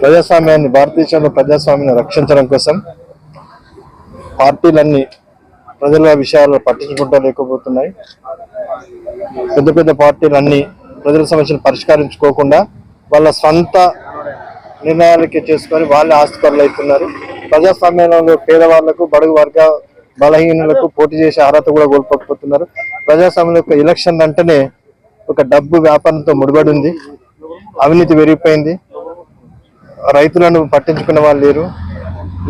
ప్రజాస్వామ్యాన్ని భారతదేశంలో ప్రజాస్వామ్యాన్ని రక్షించడం కోసం పార్టీలన్నీ ప్రజల విషయాలు పట్టించుకుంటూ లేకపోతున్నాయి. పెద్ద పెద్ద పార్టీలన్నీ ప్రజల సమస్యలు పరిష్కరించుకోకుండా వాళ్ళ సొంత నిర్ణయాలకి చేసుకొని వాళ్ళే ఆస్తిపరులు అవుతున్నారు. ప్రజాస్వామ్యంలో పేదవాళ్ళకు బడుగు వర్గ బలహీనులకు పోటీ చేసే అర్హత కూడా కోల్పోకపోతున్నారు. ప్రజాస్వామ్యం యొక్క ఎలక్షన్ అంటేనే ఒక డబ్బు వ్యాపారంతో ముడిపడి ఉంది. అవినీతి పెరిగిపోయింది. రైతులను పట్టించుకునే వాళ్ళు లేరు.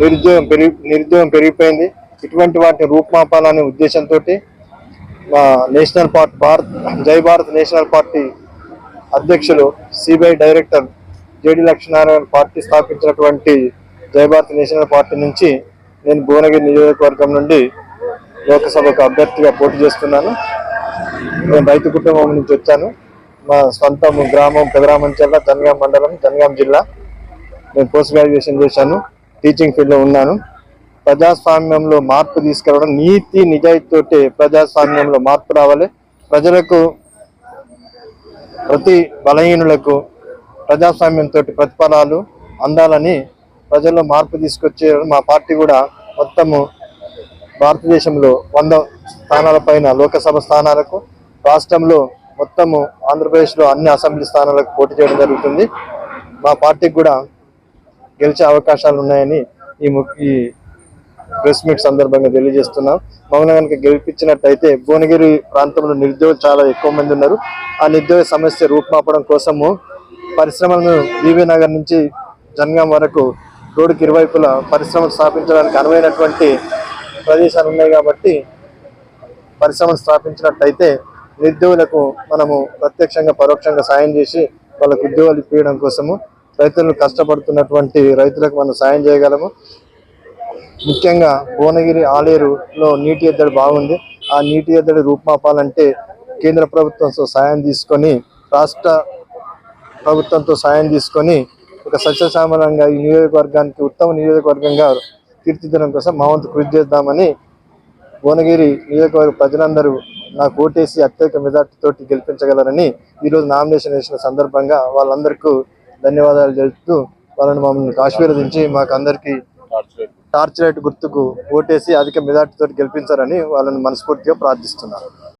నిరుద్యోగం పెరిగి నిరుద్యోగం పెరిగిపోయింది. ఇటువంటి వాటిని రూపుమాపాలనే ఉద్దేశంతో మా national party Bharat Jai Bharat national party అధ్యక్షులు CBI director JD Lakshminarayana party స్థాపించినటువంటి జై భారత్ నేషనల్ పార్టీ నుంచి నేను భువనగిరి నియోజకవర్గం నుండి లోకసభకు అభ్యర్థిగా పోటీ చేస్తున్నాను. నేను రైతు కుటుంబం నుంచి వచ్చాను. మా సొంత గ్రామం పెదరామంచల్ల జనగాం మండలం జనగాం జిల్లా. నేను పోస్ట్ గ్రాడ్యుయేషన్ చేశాను టీచింగ్ ఫీల్డ్లో ఉన్నాను. ప్రజాస్వామ్యంలో మార్పు తీసుకురావడం నీతి నిజాయితీతోటి ప్రజాస్వామ్యంలో మార్పు రావాలి. ప్రజలకు ప్రతి బలహీనులకు ప్రజాస్వామ్యంతో ప్రతిఫలాలు అందాలని ప్రజల్లో మార్పు తీసుకొచ్చే మా పార్టీ కూడా మొత్తము భారతదేశంలో వంద స్థానాల పైన లోకసభ స్థానాలకు రాష్ట్రంలో మొత్తము ఆంధ్రప్రదేశ్లో అన్ని అసెంబ్లీ స్థానాలకు పోటీ చేయడం జరుగుతుంది. మా పార్టీకి కూడా గెలిచే అవకాశాలు ఉన్నాయని ఈ ము- ఈ ప్రెస్ మీట్ సందర్భంగా తెలియజేస్తున్నాం. మౌన కనుక గెలిపించినట్టయితే భువనగిరి ప్రాంతంలో నిరుద్యోగులు చాలా ఎక్కువ మంది ఉన్నారు. ఆ నిరుద్యోగ సమస్య రూపుమాపడం కోసము పరిశ్రమలను బీబీ నగర్ నుంచి జనగాం వరకు రోడ్డుకి ఇరువైపులా పరిశ్రమలు స్థాపించడానికి అనువైనటువంటి ప్రదేశాలు ఉన్నాయి కాబట్టి పరిశ్రమలు స్థాపించినట్టయితే నిరుద్యోగులకు మనము ప్రత్యక్షంగా పరోక్షంగా సాయం చేసి వాళ్ళకు ఉద్యోగాలు ఇప్పించడం కోసము రైతులు కష్టపడుతున్నటువంటి రైతులకు మనం సాయం చేయగలము. ముఖ్యంగా భువనగిరి ఆలేరులో నీటి ఎద్దడి బాగుంది. ఆ నీటి ఎద్దడి రూపుమాపాలంటే కేంద్ర ప్రభుత్వంతో సాయం తీసుకొని రాష్ట్ర ప్రభుత్వంతో సాయం తీసుకొని ఒక సస్యశ్యామలంగా ఈ నియోజకవర్గానికి ఉత్తమ నియోజకవర్గంగా తీర్చిదిద్దడం కోసం మా వంతు కృషి చేద్దామని భువనగిరి నియోజకవర్గ ప్రజలందరూ నాకు ఓటేసి అత్యధిక మెజార్టీతోటి గెలిపించగలరని ఈరోజు నామినేషన్ వేసిన సందర్భంగా వాళ్ళందరికీ ధన్యవాదాలు తెలుపుతూ వాళ్ళని మమ్మల్ని ఆశీర్వదించి మాకు అందరికీ టార్చ్ లైట్ గుర్తుకు ఓటేసి అధిక మెజార్టీతో గెలిపించారని వాళ్ళని మనస్ఫూర్తిగా ప్రార్థిస్తున్నాను.